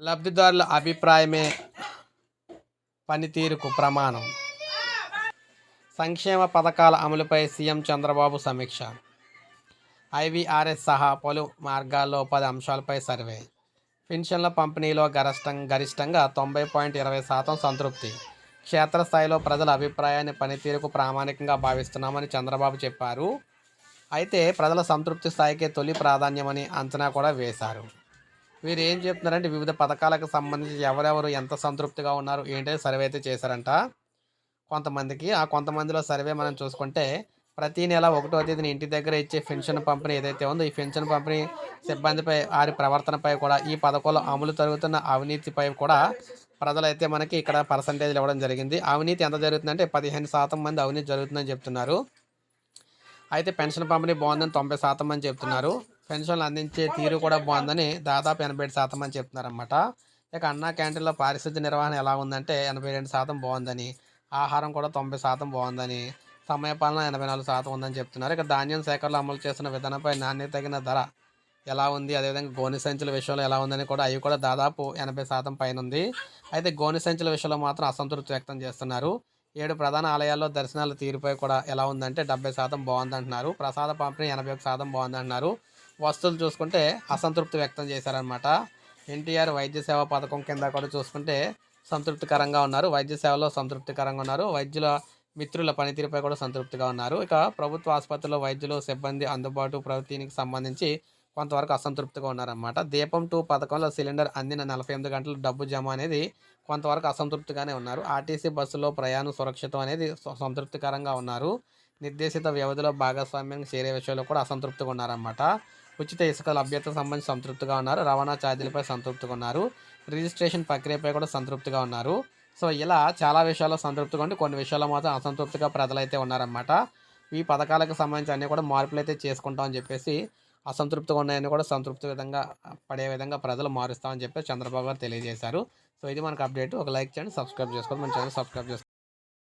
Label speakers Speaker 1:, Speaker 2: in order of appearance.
Speaker 1: లబ్ధిదారుల అభిప్రాయమే పనితీరుకు ప్రమాణం. సంక్షేమ పథకాల అమలుపై సీఎం చంద్రబాబు సమీక్ష. ఐవీఆర్ఎస్ సహా పలు మార్గాల్లో పది అంశాలపై సర్వే. పెన్షన్ల పంపిణీలో గరిష్టం గరిష్టంగా తొంభై పాయింట్ ఇరవై శాతం సంతృప్తి. క్షేత్రస్థాయిలో ప్రజల అభిప్రాయాన్ని పనితీరుకు ప్రామాణికంగా భావిస్తున్నామని చంద్రబాబు చెప్పారు. అయితే ప్రజల సంతృప్తి స్థాయికే తొలి ప్రాధాన్యమని అంచనా కూడా వేశారు. వీరు ఏం చెప్తున్నారంటే వివిధ పథకాలకు సంబంధించి ఎవరెవరు ఎంత సంతృప్తిగా ఉన్నారు ఏంటో సర్వే అయితే చేశారంట. కొంతమందికి ఆ కొంతమందిలో సర్వే మనం చూసుకుంటే ప్రతి నెల ఒకటో తేదీన ఇంటి దగ్గర ఇచ్చే పెన్షన్ పంపిణీ ఏదైతే ఉందో ఈ పెన్షన్ పంపిణీ సిబ్బందిపై వారి ప్రవర్తనపై కూడా ఈ పథకంలో అమలు జరుగుతున్న అవినీతిపై కూడా ప్రజలైతే మనకి ఇక్కడ పర్సంటేజ్లు ఇవ్వడం జరిగింది. అవినీతి ఎంత జరుగుతుందంటే పదిహేను శాతం మంది అవినీతి జరుగుతుందని చెప్తున్నారు. అయితే పెన్షన్ పంపిణీ బాగుందని తొంభై శాతం మంది చెప్తున్నారు. పెన్షన్లు అందించే తీరు కూడా బాగుందని దాదాపు ఎనభై ఏడు శాతం అని చెప్తున్నారు అనమాట ఇక అన్నా క్యాంటీన్లో పారిశుద్ధ్య నిర్వహణ ఎలా ఉందంటే ఎనభై రెండు శాతం బాగుందని ఆహారం కూడా తొంభై శాతం బాగుందని సమయపాలన ఎనభై నాలుగు శాతం ఉందని చెప్తున్నారు. ఇక ధాన్యం సేకరణలో అమలు చేస్తున్న విధానంపై నాణ్యత తగిన ధర ఎలా ఉంది? అదేవిధంగా గోనె సంచుల విషయంలో ఎలా ఉందని కూడా అవి కూడా దాదాపు ఎనభై శాతం పైన ఉంది. అయితే గోనె సంచుల విషయంలో మాత్రం అసంతృప్తి వ్యక్తం చేస్తున్నారు. ఏడు ప్రధాన ఆలయాల్లో దర్శనాల తీరుపై కూడా ఎలా ఉందంటే డెబ్బై శాతం బాగుందంటున్నారు. ప్రసాద పంపిణీ ఎనభై ఒక శాతం బాగుందంటున్నారు. వస్తువులు చూసుకుంటే అసంతృప్తి వ్యక్తం చేశారనమాట ఎన్టీఆర్ వైద్య సేవ పథకం కింద కూడా చూసుకుంటే సంతృప్తికరంగా ఉన్నారు. వైద్య సేవలో సంతృప్తికరంగా ఉన్నారు. వైద్యుల మిత్రుల పనితీరుపై కూడా సంతృప్తిగా ఉన్నారు. ఇక ప్రభుత్వ ఆసుపత్రిలో వైద్యులు సిబ్బంది అందుబాటు ప్రవృత్తికి సంబంధించి కొంతవరకు అసంతృప్తిగా ఉన్నారన్నమాట. దీపం టూ పథకంలో సిలిండర్ అందిన నలభై ఎనిమిది గంటలు డబ్బు జమ అనేది కొంతవరకు అసంతృప్తిగానే ఉన్నారు. ఆర్టీసీ బస్సులో ప్రయాణం సురక్షితం అనేది సంతృప్తికరంగా ఉన్నారు. నిర్దేశిత వ్యవధిలో భాగస్వామ్యం చేరే విషయంలో కూడా అసంతృప్తిగా ఉన్నారన్నమాట. ఉచిత ఇసుక లభ్యత సంబంధించి సంతృప్తిగా ఉన్నారు. రవాణా ఛార్జీలపై సంతృప్తిగా ఉన్నారు. రిజిస్ట్రేషన్ ప్రక్రియపై కూడా సంతృప్తిగా ఉన్నారు. సో ఇలా చాలా విషయాల్లో సంతృప్తిగా ఉండి కొన్ని విషయాల్లో మాత్రం అసంతృప్తిగా ప్రజలైతే ఉన్నారన్నమాట. ఈ పథకాలకు సంబంధించి అన్నీ కూడా మార్పులు అయితే చేసుకుంటామని చెప్పేసి అసంతృప్తిగా ఉన్నాయని కూడా సంతృప్తి విధంగా పడే విధంగా ప్రజలు మారుస్తామని చెప్పి చంద్రబాబు గారు తెలియజేశారు. సో ఇది మనకు అప్డేట్. ఒక లైక్ చేయండి సబ్స్క్రైబ్ చేసుకోండి. మన ఛానల్ సబ్స్క్రైబ్ చేసుకోండి.